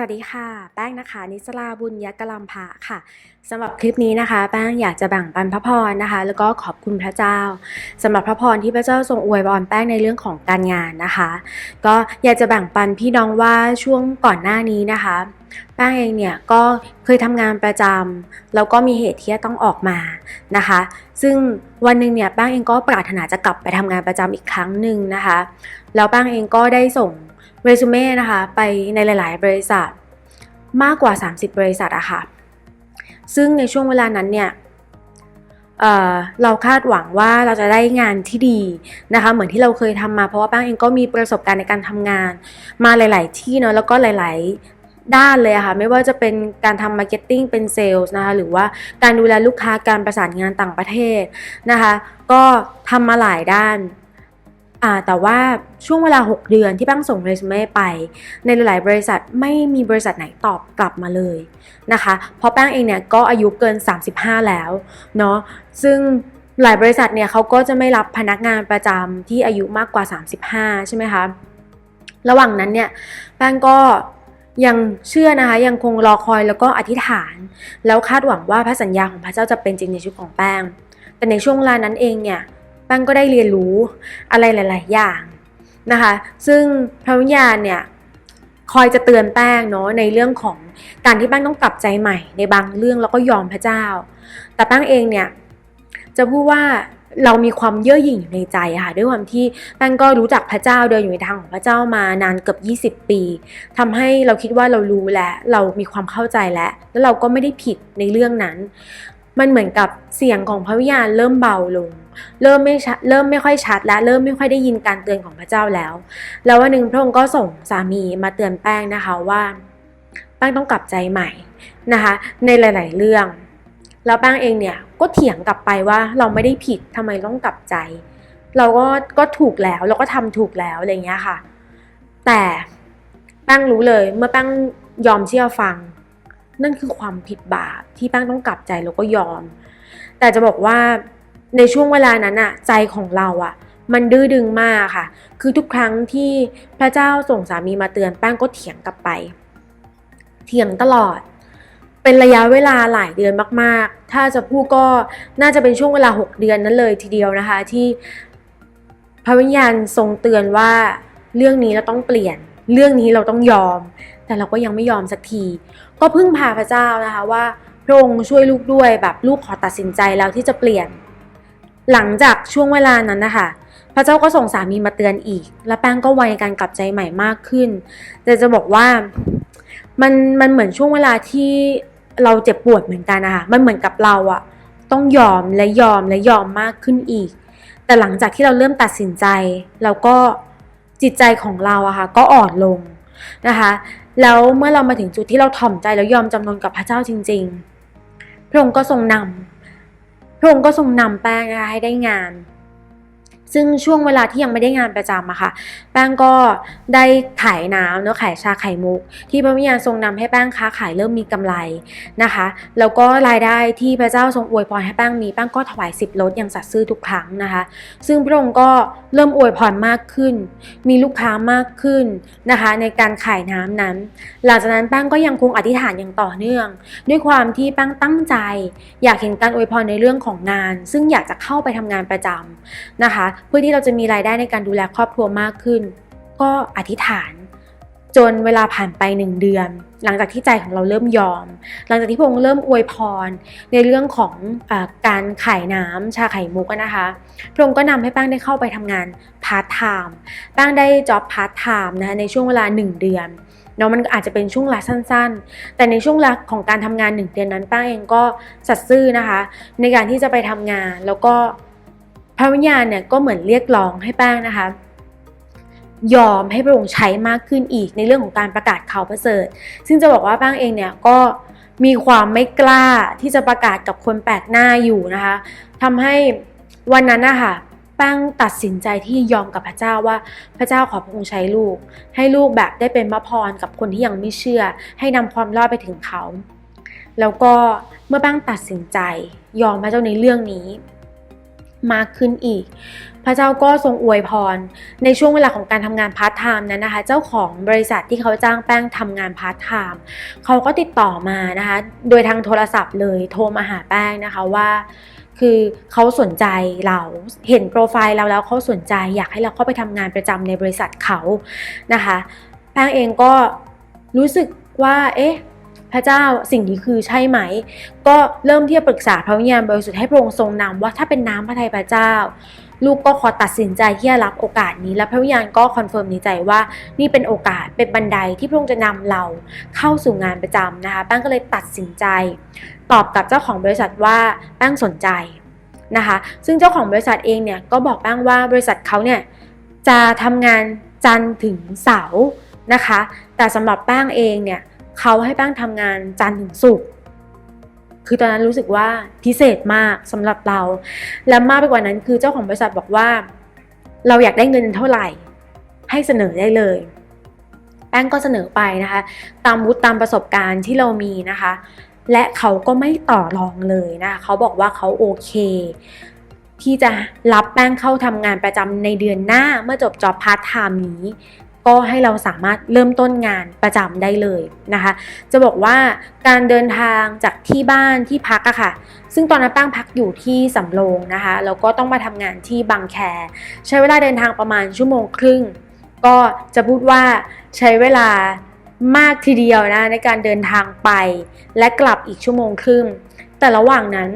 วัสดีค่ะ แป้งนะคะ นิสราบุญยกลัมภะค่ะสำหรับคลิปนี้นะคะ แป้งอยากจะแบ่งปันพระพรนะคะ แล้วก็ขอบคุณพระเจ้าสำหรับพระพรที่พระเจ้าทรงอวยพรแป้งในเรื่องของการงานนะคะ ก็อยากจะแบ่งปันพี่น้องว่าช่วงก่อนหน้านี้นะคะ แป้งเองเนี่ยก็เคยทำงานประจำแล้วก็มีเหตุที่ต้องออกมานะคะ ซึ่งวันหนึ่งเนี่ยแป้งเองก็ปรารถนาจะกลับไปทำงานประจำอีกครั้งหนึ่งนะคะแล้วแป้งเองก็ได้ส่ง เรซูเม่นะคะไปในหลาย ๆ บริษัทมากกว่า 30 บริษัทอะค่ะ ซึ่งในช่วงเวลานั้นเนี่ยเเราคาดหวังว่าเราจะได้งานที่ดีนะคะเหมือนที่เราเคยทำมาเพราะว่าแป้งเองก็มีประสบการณ์ในการทำงาน มาหลาย ๆ ที่เนาะแล้วก็หลาย ๆ ด้านเลยอะค่ะไม่ว่าจะเป็นการทำมาร์เก็ตติ้งเป็นเซลล์นะคะหรือว่าการดูแลลูกค้าการประสานงานต่างประเทศนะคะก็ทำมาหลายด้าน แต่ว่าช่วงเวลา 6 เดือนที่แป้งส่งเรซูเม่ไป ในหลาย ๆ บริษัทไม่มีบริษัทไหนตอบกลับมาเลยนะคะ เพราะแป้งเองเนี่ยก็อายุเกิน 35 แล้วเนาะซึ่งหลายบริษัทเนี่ยเขาก็จะไม่รับพนักงานประจำที่อายุมากกว่า 35 ใช่ไหมคะ ระหว่างนั้นเนี่ยแป้งก็ยังเชื่อนะคะยังคงรอคอยแล้วก็อธิษฐาน แล้วคาดหวังว่าพระสัญญาของพระเจ้าจะเป็นจริงในชีวิตของแป้ง แต่ในช่วงเวลานั้นเองเนี่ย แป้งก็ได้เรียนรู้อะไรหลาย ๆ อย่างนะคะ ซึ่งพระวิญญาณเนี่ยคอยจะเตือนแป้งเนาะในเรื่องของการที่แป้งต้องกลับใจใหม่ในบางเรื่องแล้วก็ยอมพระเจ้า แต่แป้งเองเนี่ยจะพูดว่าเรามีความเย่อหยิ่งอยู่ในใจค่ะด้วยความที่แป้งก็รู้จักพระเจ้าเดินอยู่ในทางของพระเจ้ามานานเกือบ 20 ปีทำให้เราคิดว่าเรารู้แล้วเรามีความเข้าใจแล้วแล้วเราก็ไม่ได้ผิดในเรื่องนั้น มันเหมือนกับเสียงของพระวิญญาณเริ่มเบาลงเริ่มไม่ชัดเริ่มไม่ค่อยชัดและเริ่มไม่ค่อยได้ยินการเตือนของพระเจ้าแล้ว แล้ววันหนึ่งพระองค์ก็ส่งสามีมาเตือนแป้งนะคะว่าแป้งต้องกลับใจใหม่นะคะ ในหลาย ๆ เรื่อง แล้วแป้งเองเนี่ยก็เถียงกลับไปว่าเราไม่ได้ผิดทำไมต้องกลับใจ เราก็ก็ถูกแล้วเราก็ทำถูกแล้วอะไรเงี้ยค่ะ แต่แป้งรู้เลยเมื่อแป้งยอมเชื่อฟัง นั่นคือความผิดบาปที่แป้งต้องกลับใจแล้วก็ยอม แต่จะบอกว่า ในช่วงเวลานั้นอะใจของเราอะมันดื้อดึงมากค่ะ คือทุกครั้งที่พระเจ้าส่งสามีมาเตือนแป้งก็เถียงกลับไป เถียงตลอด เป็นระยะเวลาหลายเดือนมากๆ ถ้าจะพูดก็น่าจะเป็นช่วงเวลา 6 เดือนนั้นเลยทีเดียวนะคะ ที่พระวิญญาณทรงเตือนว่าเรื่องนี้เราต้องเปลี่ยน เรื่องนี้เราต้องยอม แต่เราก็ยังไม่ยอมสักที ก็พึ่งพาพระเจ้านะคะว่าพระองค์ช่วยลูกด้วยแบบลูกขอตัดสินใจแล้วที่จะเปลี่ยน หลังจากช่วงเวลานั้นนะคะพระเจ้าก็ส่งสามีมาเตือนอีก และแป้งก็ไวในการกลับใจใหม่มากขึ้น แต่จะบอกว่ามันมันเหมือนช่วงเวลาที่เราเจ็บปวดเหมือนกันนะคะมันเหมือนกับเราอะต้องยอมและยอมและยอมมากขึ้นอีก แต่หลังจากที่เราเริ่มตัดสินใจเราก็จิตใจของเราอะค่ะก็อ่อนลงนะคะแล้วเมื่อเรามาถึงจุดที่เราถ่อมใจแล้วยอมจำนนกับพระเจ้าจริง ๆ พระองค์ก็ทรงนำ พระองค์ก็ทรงนำแป้งนะคะให้ได้งาน ซึ่งช่วงเวลาที่ยังไม่ได้งานประจำอะค่ะ แป้งก็ได้ขายน้ำเนาะขายชาไข่มุก ที่พระวิญญาณทรงนำให้แป้งค้าขายเริ่มมีกำไรนะคะ แล้วก็รายได้ที่พระเจ้าทรงอวยพรให้แป้งมีแป้งก็ถวายสิบลดอย่างสัตย์ซื่อทุกครั้งนะคะ ซึ่งพระองค์ก็เริ่มอวยพรมากขึ้น มีลูกค้ามากขึ้นนะคะ ในการขายน้ำนั้น หลังจากนั้นแป้งก็ยังคงอธิษฐานอย่างต่อเนื่อง ด้วยความที่แป้งตั้งใจ อยากเห็นการอวยพรในเรื่องของงาน ซึ่งอยากจะเข้าไปทำงานประจำนะคะเพื่อที่เราจะมีรายได้ในการดูแลครอบครัวมากขึ้น ก็อธิษฐาน จนเวลาผ่านไปหนึ่งเดือน หลังจากที่ใจของเราเริ่มยอม หลังจากที่พงค์เริ่มอวยพร ในเรื่องของอการขายน้ำชาไข่มุกนะคะพระองค์ก็นำให้แป้งได้เข้าไปทำงานพาร์ทไทม์แป้งได้จ็อบพาร์ทไทม์นะคะในช่วงเวลา 1 เดือนเนาะมันอาจจะเป็นช่วงเวลาสั้นๆ แต่ในช่วงเวลาของการทำงาน 1 เดือนนั้นแป้งเองก็สัตย์ซื่อนะคะ ในการที่จะไปทำงานแล้วก็ พระวิญญาณเนี่ยก็เหมือนเรียกร้องให้แป้งนะคะ ยอมให้พระองค์ใช้มากขึ้นอีกในเรื่องของการประกาศข่าวประเสริฐ ซึ่งจะบอกว่าแป้งเองเนี่ยก็มีความไม่กล้าที่จะประกาศกับคนแปลกหน้าอยู่นะคะทำให้วันนั้นนะคะแป้งตัดสินใจที่ยอมกับพระเจ้าว่าพระเจ้าขอพระองค์ใช้ลูก ให้ลูกแบบได้เป็นมะพรกับคนที่ยังไม่เชื่อ ให้นำความรอดไปถึงเขา แล้วก็เมื่อแป้งตัดสินใจยอมพระเจ้าในเรื่องนี้ มากขึ้นอีก พระเจ้าก็ทรงอวยพร ในช่วงเวลาของการทำงานพาร์ทไทม์นั้นนะคะ เจ้าของบริษัทที่เขาจ้างแป้งทำงานพาร์ทไทม์เขาก็ติดต่อมานะคะ โดยทางโทรศัพท์เลยโทรมาหาแป้งนะคะว่าคือเขาสนใจเราเห็นโปรไฟล์เราแล้วเขาสนใจอยากให้เราเข้าไปทำงานประจำในบริษัทเขานะคะแป้งเองก็รู้สึกว่าเอ๊ะ พระเจ้าสิ่งนี้คือใช่ไหม ก็เริ่มที่จะปรึกษาพระวิญญาณบริสุทธิ์ให้พระองค์ทรงนำว่าถ้าเป็นน้ำพระทัยพระเจ้า ลูกก็ขอตัดสินใจที่จะรับโอกาสนี้ และพระวิญญาณก็คอนเฟิร์มในใจว่านี่เป็นโอกาสเป็นบันไดที่พระองค์จะนำเราเข้าสู่งานประจำนะคะแป้งก็เลยตัดสินใจ ตอบกับเจ้าของบริษัทว่าแป้งสนใจนะคะซึ่งเจ้าของบริษัทเองเนี่ยก็บอกแป้งว่าบริษัทเขาเนี่ยจะทำงานจันทร์ถึงเสาร์นะคะ แต่สำหรับแป้งเองเนี่ย เขาให้แป้งทำงานจันทร์ถึงศุกร์คือตอนนั้นรู้สึกว่าพิเศษมากสำหรับเรา และมากไปกว่านั้นคือเจ้าของบริษัทบอกว่า เราอยากได้เงินเท่าไหร่ ให้เสนอได้เลย แป้งก็เสนอไปนะคะ ตามวุฒิตามประสบการณ์ที่เรามีนะคะ และเขาก็ไม่ต่อรองเลยนะคะเขาบอกว่าเขาโอเค ที่จะรับแป้งเข้าทำงานประจำในเดือนหน้าเมื่อจบจอบพาร์ทไทม์นี้ ก็ให้เราสามารถเริ่มต้นงานประจำได้เลยนะคะ จะบอกว่าการเดินทางจากที่บ้านที่พักอะค่ะ ซึ่งตอนนั้นแป้งพักอยู่ที่สำโรงนะคะแล้วก็ต้องมาทำงานที่บางแค ใช้เวลาเดินทางประมาณชั่วโมงครึ่ง ก็จะพูดว่าใช้เวลามากทีเดียวนะในการเดินทางไป และกลับอีกชั่วโมงครึ่ง แต่ระหว่างนั้น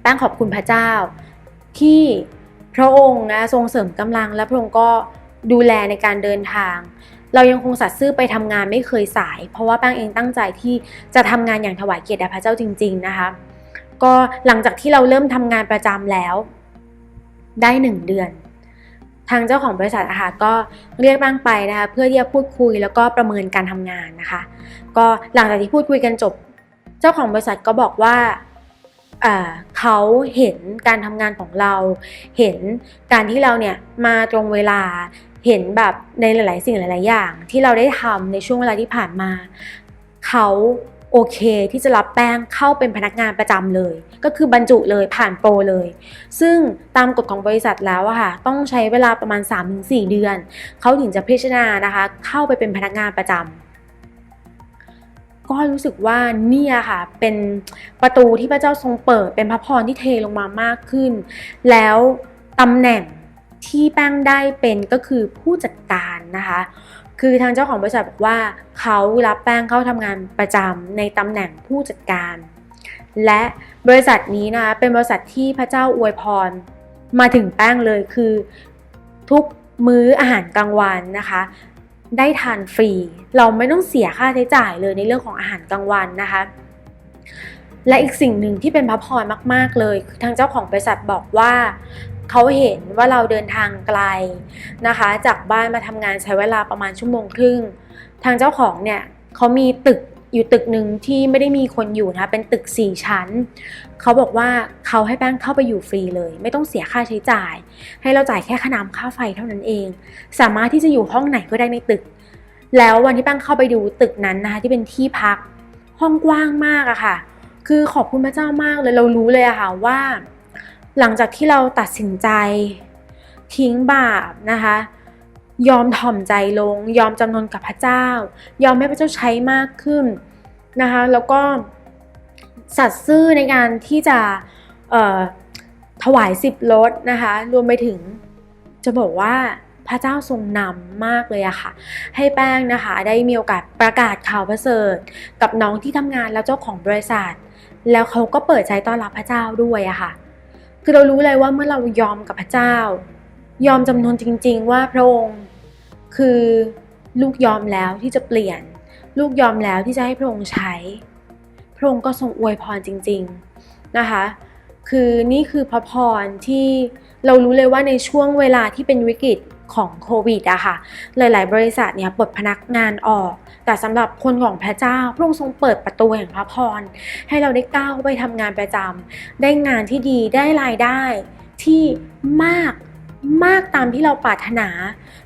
แป้งขอบคุณพระเจ้าที่พระองค์นะทรงเสริมกำลังและพระองค์ก็ ดูแลในการเดินทาง เรายังคงสัตย์ซื่อไปทำงานไม่เคยสาย เพราะว่าแป้งเองตั้งใจที่จะทำงานอย่างถวายเกียรติแด่พระเจ้าจริง ๆนะคะ ก็หลังจากที่เราเริ่มทำงานประจำแล้ว ได้หนึ่งเดือน ทางเจ้าของบริษัทอะค่ะก็เรียกบ้างไปนะคะเพื่อที่จะพูดคุยแล้วก็ประเมินการทำงานนะคะ ก็หลังจากที่พูดคุยกันจบ เจ้าของบริษัทก็บอกว่า เขาเห็นการทำงานของเรา เห็นการที่เราเนี่ยมาตรงเวลา เห็นแบบในหลาย ๆ สิ่งหลาย ๆ อย่าง ที่เราได้ทำในช่วงเวลาที่ผ่านมา เขาโอเคที่จะรับแป้งเข้าเป็นพนักงานประจำเลย ก็คือบรรจุเลยผ่านโปรเลย ซึ่งตามกฎของบริษัทแล้วอะค่ะต้องใช้เวลาประมาณ 3-4 เดือน เขาถึงจะพิจารณานะคะ เข้าไปเป็นพนักงานประจำ ก็รู้สึกว่าเนี่ยค่ะเป็นประตูที่พระเจ้าทรงเปิด เป็นพระพรที่เทลงมามากขึ้น แล้วตำแหน่งที่แป้งได้เป็นก็คือผู้จัดการนะคะ คือทางเจ้าของบริษัทบอกว่าเขารับแป้งเข้าทำงานประจำในตำแหน่งผู้จัดการ และบริษัทนี้นะคะเป็นบริษัทที่พระเจ้าอวยพรมาถึงแป้งเลยคือทุกมื้ออาหารกลางวันนะคะ ได้ทานฟรี เราไม่ต้องเสียค่าใช้จ่ายเลยในเรื่องของอาหารกลางวันนะคะ และอีกสิ่งหนึ่งที่เป็นพระพรมาก ๆ เลยคือทางเจ้าของบริษัทบอกว่าเขาเห็นว่าเราเดินทางไกลนะคะ จากบ้านมาทำงานใช้เวลาประมาณชั่วโมงครึ่ง ทางเจ้าของเนี่ยเขามีตึก อยู่ตึกหนึ่งที่ไม่ได้มีคนอยู่นะคะเป็นตึก 4 ชั้น เขาบอกว่าเขาให้แป้งเข้าไปอยู่ฟรีเลย ไม่ต้องเสียค่าใช้จ่าย ให้เราจ่ายแค่ค่าน้ำค่าไฟเท่านั้นเอง สามารถที่จะอยู่ห้องไหนก็ได้ในตึก แล้ววันที่แป้งเข้าไปดูตึกนั้นนะคะที่เป็นที่พักห้องกว้างมากอะค่ะ คือขอบคุณพระเจ้ามากเลยเรารู้เลยอะค่ะว่า หลังจากที่เราตัดสินใจทิ้งบาปนะคะยอมถ่อมใจลง ยอมจำนนกับพระเจ้า ยอมให้พระเจ้าใช้มากขึ้น นะคะแล้วก็สัตย์ซื่อในการที่จะถวายสิบรถนะคะรวมไปถึงจะบอกว่าพระเจ้าทรงนำมากเลยอะค่ะ ให้แป้งนะคะได้มีโอกาสประกาศข่าวประเสริฐกับน้องที่ทำงานแล้วเจ้าของบริษัท แล้วเขาก็เปิดใจต้อนรับพระเจ้าด้วยอะค่ะ คือเรารู้เลยว่าเมื่อเรายอมกับพระเจ้า ยอมจำนนจริง ๆ ว่าพระองค์คือลูกยอมแล้วที่จะเปลี่ยน ลูกยอมแล้วที่จะให้พระองค์ใช้ พระองค์ก็ทรงอวยพรจริง ๆนะคะ คือนี่คือพระพรที่เรารู้เลยว่าในช่วงเวลาที่เป็นวิกฤตของโควิดอะค่ะ หลาย ๆ บริษัทเนี่ยปลดพนักงานออก แต่สำหรับคนของพระเจ้า พระองค์ทรงเปิดประตูแห่งพระพร ให้เราได้ก้าวไปทำงานประจำได้งานที่ดี ได้รายได้ที่มาก มากตามที่เราปรารถนา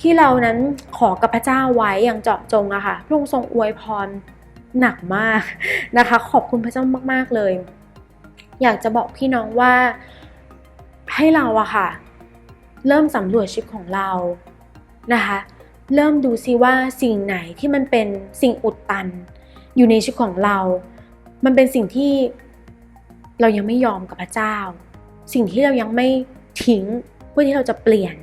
ที่เรานั้นขอกับพระเจ้าไว้อย่างเจาะจงอะค่ะพระองค์ทรงอวยพรหนักมากนะคะ ขอบคุณพระเจ้ามาก ๆเลย อยากจะบอกพี่น้องว่าให้เราอะค่ะ เริ่มสำรวจชีวิตของเรานะคะ เริ่มดูซิว่าสิ่งไหนที่มันเป็นสิ่งอุดตัน อยู่ในชีวิตของเรา มันเป็นสิ่งที่เรายังไม่ยอมกับพระเจ้า สิ่งที่เรายังไม่ทิ้ง พื่อที่เราจะเปลี่ยน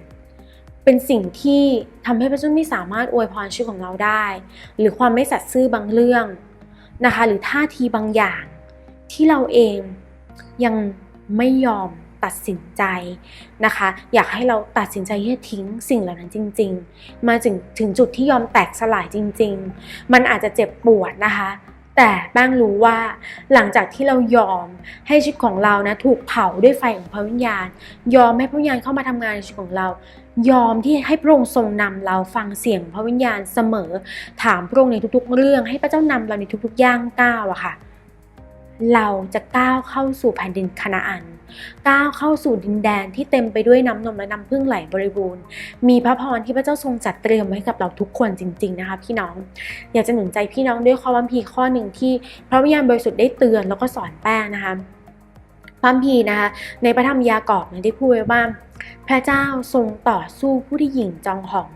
เป็นสิ่งที่ทำให้พระเจ้าไม่สามารถอวยพรชีวิตของเราได้ หรือความไม่สัตย์ซื่อบางเรื่องนะคะ หรือท่าทีบางอย่าง ที่เราเองยังไม่ยอมตัดสินใจนะคะ อยากให้เราตัดสินใจที่จะทิ้งสิ่งเหล่านั้นจริง ๆ มาถึงถึงจุดที่ยอมแตกสลายจริง ๆ มันอาจจะเจ็บปวดนะคะ แต่แป้งรู้ว่าหลังจากที่เรายอมให้ชีวิตของเรานะถูกเผาด้วยไฟของพระวิญญาณ ยอมให้พระวิญญาณเข้ามาทำงานในชีวิตของเรา ยอมที่ให้พระองค์ทรงนำเราฟังเสียงพระวิญญาณเสมอ ถามพระองค์ในทุกๆ เรื่อง ให้พระเจ้านำเราในทุกๆย่างก้าวอะค่ะ เราจะก้าวเข้าสู่แผ่นดินคณาอัน ก้าวเข้าสู่ดินแดนที่เต็มไปด้วยน้ำนมและน้ำพึ่งไหลบริบูรณ์ มีพระพรที่พระเจ้าทรงจัดเตรียมไว้ให้กับเราทุกคนจริง ๆ นะคะ พี่น้อง อยากจะหนุนใจพี่น้องด้วยข้อวัมพีข้อหนึ่งที่พระวิญญาณบริสุทธิ์ได้เตือนแล้วก็สอนแป้งนะคะพระคัมพีร์นะคะในพระธรรมยากอบเนี่ยได้พูดไว้ว่า พระเจ้าทรงต่อสู้ผู้ที่หยิ่งจองหอง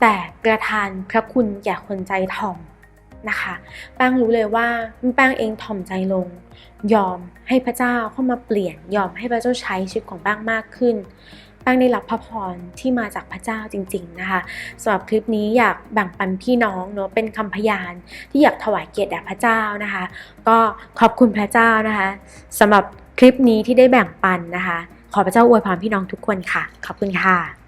แต่กระทานพระคุณแก่คนใจถ่อม นะคะแป้งรู้เลยว่าแป้งเองถ่อมใจลง ยอมให้พระเจ้าเข้ามาเปลี่ยน ยอมให้พระเจ้าใช้ชีวิตของแป้งมากขึ้นแป้งได้รับพระพรที่มาจากพระเจ้าจริง ๆนะคะสำหรับคลิปนี้อยากแบ่งปันพี่น้องเนาะเป็นคำพยานที่อยากถวายเกียรติแด่พระเจ้านะคะ ก็ขอบคุณพระเจ้านะคะสำหรับคลิปนี้ที่ได้แบ่งปันนะคะ ขอพระเจ้าอวยพรพี่น้องทุกคนค่ะ ขอบคุณค่ะ